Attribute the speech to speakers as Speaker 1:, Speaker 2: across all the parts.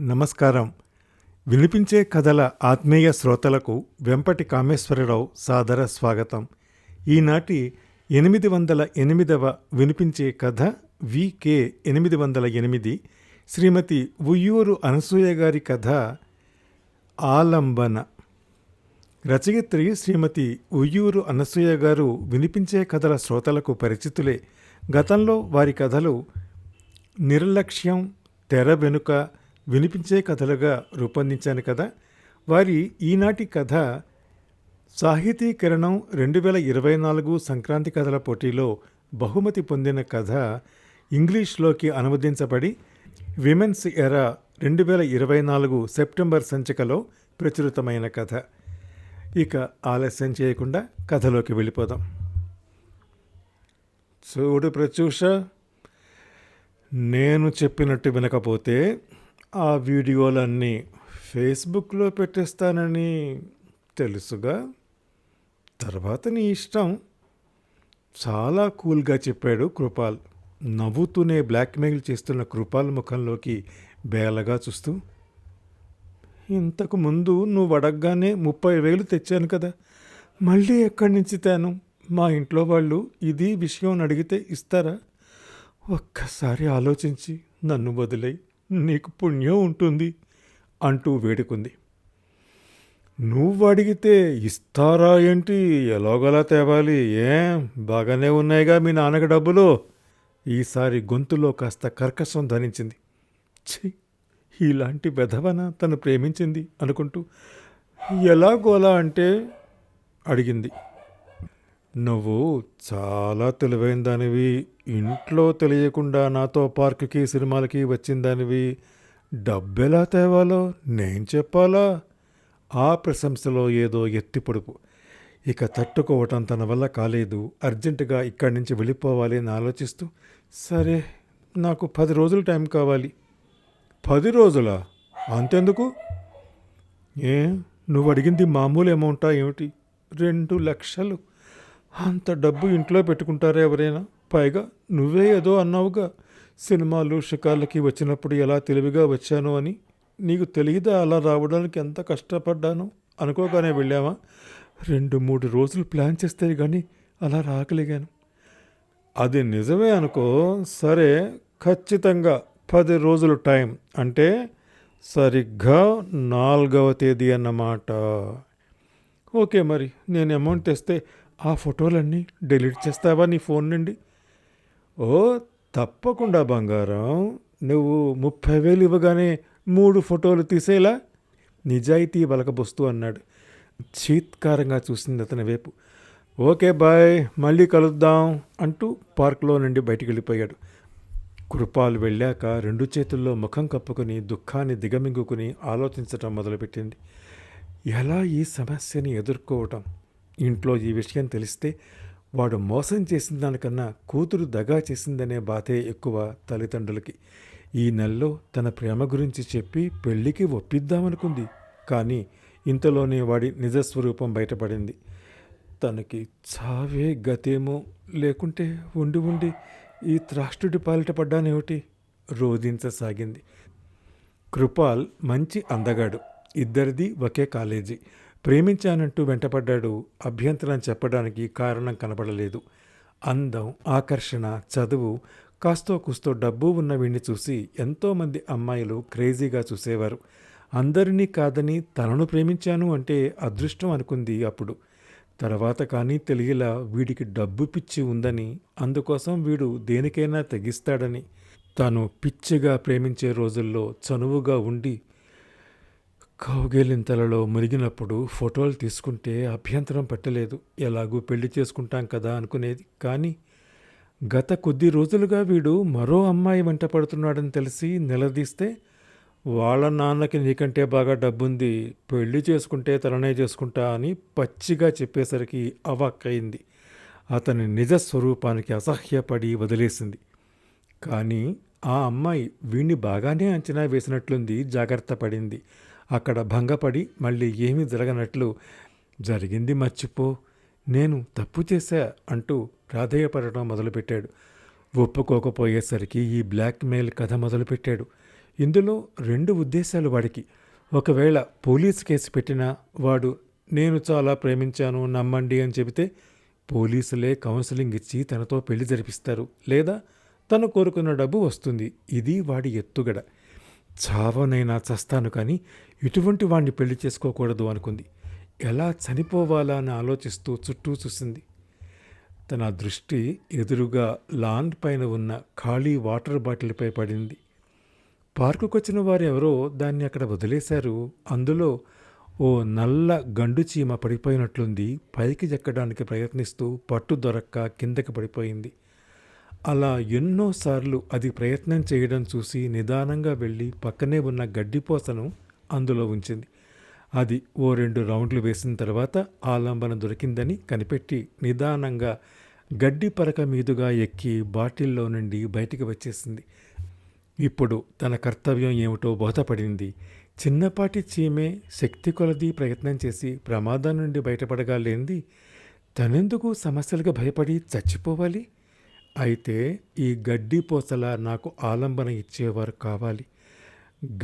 Speaker 1: నమస్కారం. వినిపించే కథల ఆత్మీయ శ్రోతలకు వెంపటి కామేశ్వరరావు సాదర స్వాగతం. ఈనాటి ఎనిమిది వందల ఎనిమిదవ వినిపించే కథ వికే ఎనిమిది వందల ఎనిమిది శ్రీమతి ఉయ్యూరు అనసూయ గారి కథ ఆలంబన. రచయిత్రి శ్రీమతి ఉయ్యూరు అనసూయ గారు వినిపించే కథల శ్రోతలకు పరిచితులే. గతంలో వారి కథలు నిర్లక్ష్యం తెర వెనుక వినిపించే కథలుగా రూపొందించాను కదా. వారి ఈనాటి కథ సాహితీకరణం రెండు వేల ఇరవై నాలుగు సంక్రాంతి కథల పోటీలో బహుమతి పొందిన కథ ఇంగ్లీష్లోకి అనువదించబడి విమెన్స్ ఎరా రెండు వేల ఇరవై నాలుగు సెప్టెంబర్ సంచికలో ప్రచురితమైన కథ. ఇక ఆలస్యం చేయకుండా కథలోకి వెళ్ళిపోదాం. చూడు ప్రత్యూష నేను చెప్పినట్టు వినకపోతే ఆ వీడియోలన్నీ ఫేస్బుక్లో పెట్టేస్తానని తెలుసుగా? తర్వాత నీ ఇష్టం. చాలా కూల్గా చెప్పాడు కృపాల్. నవ్వుతూనే బ్లాక్మెయిల్ చేస్తున్న కృపాల్ ముఖంలోకి బేలగా చూస్తూ ఇంతకు ముందు నువ్వు అడగగానే ముప్పై వేలు తెచ్చాను కదా. మళ్ళీ ఎక్కడి నుంచి తాను? మా ఇంట్లో వాళ్ళు ఇది విషయం అడిగితే ఇస్తారా? ఒక్కసారి ఆలోచించి నన్ను వదిలేయి. నీకు పుణ్యం ఉంటుంది అంటూ వేడుకుంది. నువ్వు అడిగితే ఇస్తారా ఏంటి? ఎలాగోలా తేవాలి ఏం? బాగానే ఉన్నాయిగా మీ నాన్నకి డబ్బులు. ఈసారి గొంతులో కాస్త కర్కశం ధరించింది ఛీ ఇలాంటి వెధవన తను ప్రేమించింది అనుకుంటూ ఎలాగోలా అంటే అడిగింది. నువ్వు చాలా తెలివైన దానివి. ఇంట్లో తెలియకుండా నాతో పార్కుకి సినిమాలకి వచ్చిన దానివి. డబ్బెలా తేవాలో నేను చెప్పాలా? ఆ ప్రశంసలో ఏదో ఎత్తి పొడుపు. ఇక తట్టుకోవటం తన వల్ల కాలేదు. అర్జెంటుగా ఇక్కడి నుంచి వెళ్ళిపోవాలి అని ఆలోచిస్తూ సరే నాకు పది రోజులు టైం కావాలి. పది రోజులా? అంతెందుకు? ఏ? నువ్వు అడిగింది మామూలు అమౌంటా ఏమిటి? రెండు లక్షలు. అంత డబ్బు ఇంట్లో పెట్టుకుంటారా ఎవరైనా? పైగా నువ్వే ఏదో అన్నావుగా. సినిమాలు షికార్లకి వచ్చినప్పుడు ఎలా తెలివిగా వచ్చాను అని. నీకు తెలియదా అలా రావడానికి ఎంత కష్టపడ్డాను? అనుకోగానే వెళ్ళామా రెండు మూడు రోజులు ప్లాన్ చేస్తే కానీ అలా రాగలిగాను అది నిజమే అనుకో. సరే ఖచ్చితంగా పది రోజులు టైం అంటే సరిగ్గా నాలుగవ తేదీ అన్నమాట. ఓకే మరి నేను అమౌంట్ తెస్తే ఆ ఫోటోలన్నీ డిలీట్ చేస్తావా నీ ఫోన్ నుండి? ఓ తప్పకుండా బంగారం. నువ్వు ముప్పై వేలు ఇవ్వగానే మూడు ఫోటోలు తీసేలా? నిజాయితీ బలకబొస్తూ అన్నాడు. చీత్కారంగా చూసింది అతని వైపు. ఓకే బాయ్ మళ్ళీ కలుద్దాం అంటూ పార్క్లో నుండి బయటికి వెళ్ళిపోయాడు కృపాలు వెళ్ళాక రెండు చేతుల్లో ముఖం కప్పుకొని దుఃఖాన్ని దిగమింగుకుని ఆలోచించటం మొదలుపెట్టింది. ఎలా ఈ సమస్యని ఎదుర్కోవటం? ఇంట్లో ఈ విషయం తెలిస్తే వాడు మోసం చేసిన దానికన్నా కూతురు దగా చేసిందనే బాధే ఎక్కువ తల్లిదండ్రులకి. ఈ నెలలో తన ప్రేమ గురించి చెప్పి పెళ్ళికి ఒప్పిద్దామనుకుంది. కానీ ఇంతలోనే వాడి నిజస్వరూపం బయటపడింది. తనకి చావే గతేమో లేకుంటే ఉండి ఉండి ఈ త్రాష్టుడి పాలిట పడ్డానేమిటి? రోధించసాగింది. కృపాల్ మంచి అందగాడు. ఇద్దరిది ఒకే కాలేజీ. ప్రేమించానంటూ వెంటపడ్డాడు అభ్యంతరం చెప్పడానికి కారణం కనపడలేదు అందం ఆకర్షణ చదువు కాస్తో కుస్తో డబ్బు ఉన్న వీణ్ణి చూసి ఎంతోమంది అమ్మాయిలు క్రేజీగా చూసేవారు. అందరినీ కాదని తనను ప్రేమించాను అంటే అదృష్టం అనుకుంది అప్పుడు. తర్వాత కానీ తెలియలా వీడికి డబ్బు పిచ్చి ఉందని అందుకోసం వీడు దేనికైనా తెగిస్తాడని. తాను పిచ్చిగా ప్రేమించే రోజుల్లో చనువుగా ఉండి కౌగిలింతలలో మునిగినప్పుడు ఫోటోలు తీసుకుంటే అభ్యంతరం పెట్టలేదు. ఎలాగూ పెళ్ళి చేసుకుంటాం కదా అనుకునేది. కానీ గత కొద్ది రోజులుగా వీడు మరో అమ్మాయి వెంట పడుతున్నాడని తెలిసి నిలదీస్తే వాళ్ళ నాన్నకి నీకంటే బాగా డబ్బుంది పెళ్ళి చేసుకుంటే తననే చేసుకుంటా అని పచ్చిగా చెప్పేసరికి అవాక్కయింది. అతని నిజ స్వరూపానికి అసహ్యపడి వదిలేసింది. కానీ ఆ అమ్మాయి వీణ్ణి బాగానే అంచనా వేసినట్లుంది జాగ్రత్త పడింది. అక్కడ భంగపడి మళ్ళీ ఏమీ జరగనట్లు జరిగింది మర్చిపో. నేను తప్పు చేశా అంటూ ప్రాధేయపడటం మొదలుపెట్టాడు. ఒప్పుకోకపోయేసరికి ఈ బ్లాక్మెయిల్ కథ మొదలుపెట్టాడు. ఇందులో రెండు ఉద్దేశాలు వాడికి. ఒకవేళ పోలీస్ కేసు పెట్టినా వాడు నేను చాలా ప్రేమించాను నమ్మండి అని చెబితే పోలీసులే కౌన్సిలింగ్ ఇచ్చి తనతో పెళ్ళి జరిపిస్తారు. లేదా తను కోరుకున్న డబ్బు వస్తుంది. ఇది వాడి ఎత్తుగడ. చావనైనా చస్తాను కానీ ఇటువంటి వాణ్ణి పెళ్ళి చేసుకోకూడదు అనుకుంది. ఎలా చనిపోవాలా అని ఆలోచిస్తూ చుట్టూ చూసింది. తన దృష్టి ఎదురుగా లాన్ పైన ఉన్న ఖాళీ వాటర్ బాటిల్పై పడింది. పార్కుకు వచ్చిన వారు ఎవరో దాన్ని అక్కడ వదిలేశారు. అందులో ఓ నల్ల గండు చీమ పడిపోయినట్లుంది. పైకి ఎక్కడానికి ప్రయత్నిస్తూ పట్టు దొరక్క కిందకి పడిపోయింది. అలా ఎన్నోసార్లు అది ప్రయత్నం చేయడం చూసి నిదానంగా వెళ్ళి పక్కనే ఉన్న గడ్డిపోసను అందులో ఉంచింది. అది ఓ రెండు రౌండ్లు వేసిన తర్వాత ఆలంబన దొరికిందని కనిపెట్టి నిదానంగా గడ్డి పరక మీదుగా ఎక్కి బాటిల్లో నుండి బయటికి వచ్చేసింది. ఇప్పుడు తన కర్తవ్యం ఏమిటో బోధపడింది. చిన్నపాటి చీమే శక్తి కొలది ప్రయత్నం చేసి ప్రమాదం నుండి బయటపడగాలేంది. తనెందుకు సమస్యలుగా భయపడి చచ్చిపోవాలి? అయితే ఈ గడ్డి పోసల నాకు ఆలంబన ఇచ్చేవారు కావాలి.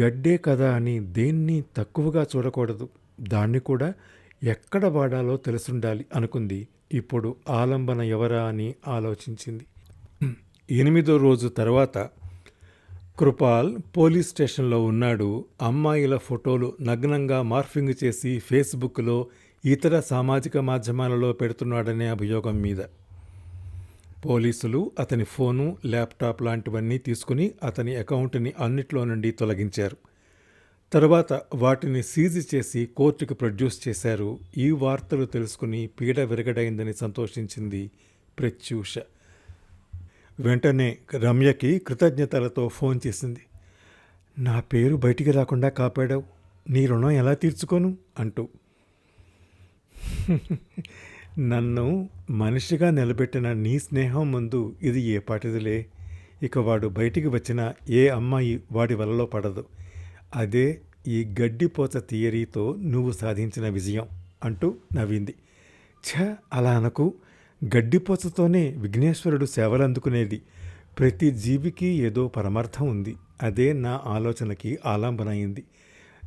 Speaker 1: గడ్డే కదా అని దేన్ని తక్కువగా చూడకూడదు. దాన్ని కూడా ఎక్కడ వాడాలో తెలుసుండాలి అనుకుంది. ఇప్పుడు ఆలంబన ఎవరా అని ఆలోచించింది. ఎనిమిదో రోజు తర్వాత కృపాల్ పోలీస్ స్టేషన్లో ఉన్నాడు. అమ్మాయిల ఫోటోలు నగ్నంగా మార్ఫింగ్ చేసి ఫేస్బుక్లో ఇతర సామాజిక మాధ్యమాలలో పెడుతున్నాడనే అభియోగం మీద. పోలీసులు అతని ఫోను ల్యాప్టాప్ లాంటివన్నీ తీసుకుని అతని అకౌంట్ని అన్నిట్లో నుండి తొలగించారు. తర్వాత వాటిని సీజ్ చేసి కోర్టుకు ప్రొడ్యూస్ చేశారు. ఈ వార్తలు తెలుసుకుని పీడ విరగడైందని సంతోషించింది ప్రత్యూష. వెంటనే రమ్యకి కృతజ్ఞతలతో ఫోన్ చేసింది. నా పేరు బయటికి రాకుండా కాపాడావు. నీ రుణం ఎలా తీర్చుకోను? అంటూ. నన్ను మనిషిగా నిలబెట్టిన నీ స్నేహం ముందు ఇది ఏ పాటిదిలే? ఇక వాడు బయటికి వచ్చిన ఏ అమ్మాయి వాడి వలలో పడదు. అదే ఈ గడ్డిపోత థియరీతో నువ్వు సాధించిన విజయం అంటూ నవ్వింది. ఛ అలా అనకు. గడ్డిపోతతోనే విఘ్నేశ్వరుడు సేవలు అందుకునేది ప్రతి జీవికి ఏదో పరమార్థం ఉంది. అదే నా ఆలోచనకి ఆలంబనయింది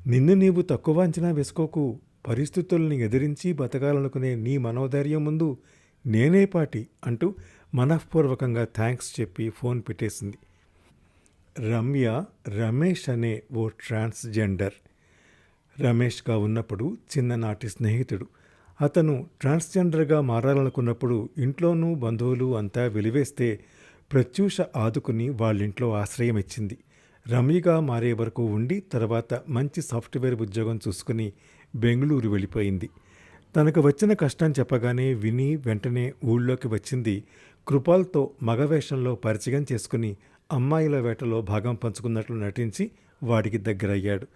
Speaker 1: నిన్ను నీవు తక్కువ అంచనా వేసుకోకు. పరిస్థితుల్ని ఎదిరించి బతకాలనుకునే నీ మనోధైర్యం ముందు నేనే పాటి అంటూ మనఃపూర్వకంగా థ్యాంక్స్ చెప్పి ఫోన్ పెట్టేసింది. రమ్య రమేష్ అనే ఓ ట్రాన్స్జెండర్. రమేష్గా ఉన్నప్పుడు చిన్ననాటి స్నేహితుడు. అతను ట్రాన్స్జెండర్గా మారాలనుకున్నప్పుడు ఇంట్లోనూ బంధువులు అంతా వెలివేస్తే ప్రత్యూష ఆదుకుని వాళ్ళింట్లో ఆశ్రయం ఇచ్చింది. రమ్యగా మారే వరకు ఉండి తర్వాత మంచి సాఫ్ట్వేర్ ఉద్యోగం చూసుకుని బెంగళూరు వెళ్ళిపోయింది. తనకు వచ్చిన కష్టం చెప్పగానే విని వెంటనే ఊళ్ళోకి వచ్చింది. కృపాల్తో మగవేషంలో పరిచయం చేసుకుని అమ్మాయిల వేటలో భాగం పంచుకున్నట్లు నటించి వాడికి దగ్గరయ్యాడు.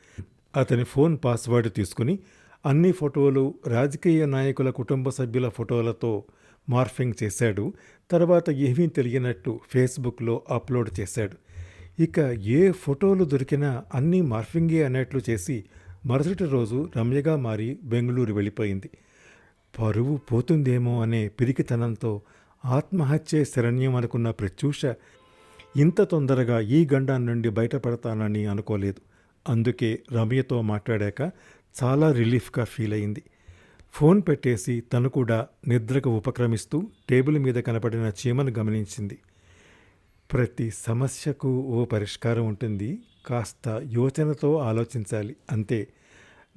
Speaker 1: అతని ఫోన్ పాస్వర్డ్ తీసుకుని అన్ని ఫోటోలు రాజకీయ నాయకుల కుటుంబ సభ్యుల ఫోటోలతో మార్ఫింగ్ చేశాడు. తర్వాత ఏమీ తెలియనట్టు ఫేస్బుక్లో అప్లోడ్ చేశాడు. ఇక ఏ ఫోటోలు దొరికినా అన్నీ మార్ఫింగే అనేట్లు చేసి మరుసటి రోజు రమ్యగా మారి బెంగళూరు వెళ్ళిపోయింది. పరువు పోతుందేమో అనే పిరికితనంతో ఆత్మహత్యే శరణ్యం అనుకున్న ప్రత్యూష ఇంత తొందరగా ఈ గండం నుండి బయటపడతానని అనుకోలేదు. అందుకే రమ్యతో మాట్లాడాక చాలా రిలీఫ్గా ఫీల్ అయింది ఫోన్ పెట్టేసి తను కూడా నిద్రకు ఉపక్రమిస్తూ టేబుల్ మీద కనపడిన చీమను గమనించింది. ప్రతి సమస్యకు ఓ పరిష్కారం ఉంటుంది. కాస్త యోచనతో ఆలోచించాలి. అంతే.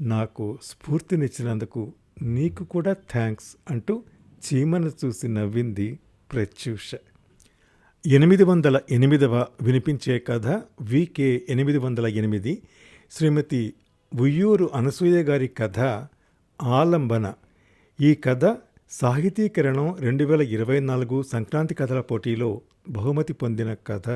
Speaker 1: నాకు స్ఫూర్తినిచ్చినందుకు నీకు కూడా థ్యాంక్స్ అంటూ చీమను చూసి నవ్వింది ప్రత్యూష. ఎనిమిది వందల ఎనిమిదవ వినిపించే కథ వికే ఎనిమిది వందల ఎనిమిది. శ్రీమతి ఉయ్యూరు అనసూయ గారి కథ ఆలంబన. ఈ కథ సాహితీకరణం రెండు వేల ఇరవై నాలుగు సంక్రాంతి కథల పోటీలో బహుమతి పొందిన కథ.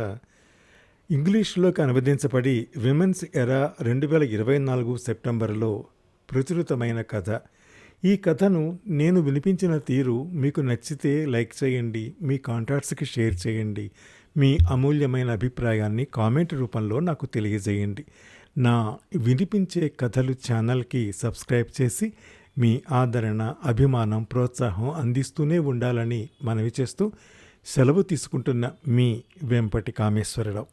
Speaker 1: ఇంగ్లీష్లోకి అనువదించబడి విమెన్స్ ఎరా రెండు వేల ఇరవై నాలుగు సెప్టెంబర్లో ప్రచురితమైన కథ. ఈ కథను నేను వినిపించిన తీరు మీకు నచ్చితే లైక్ చేయండి మీ కాంటాక్ట్స్కి షేర్ చేయండి మీ అమూల్యమైన అభిప్రాయాన్ని కామెంట్ రూపంలో నాకు తెలియజేయండి. నా వినిపించే కథలు ఛానల్కి సబ్స్క్రైబ్ చేసి మీ ఆదరణ అభిమానం ప్రోత్సాహం అందిస్తూనే ఉండాలని మనవి చేస్తూ సెలవు తీసుకుంటున్న మీ వెంపటి కామేశ్వరరావు.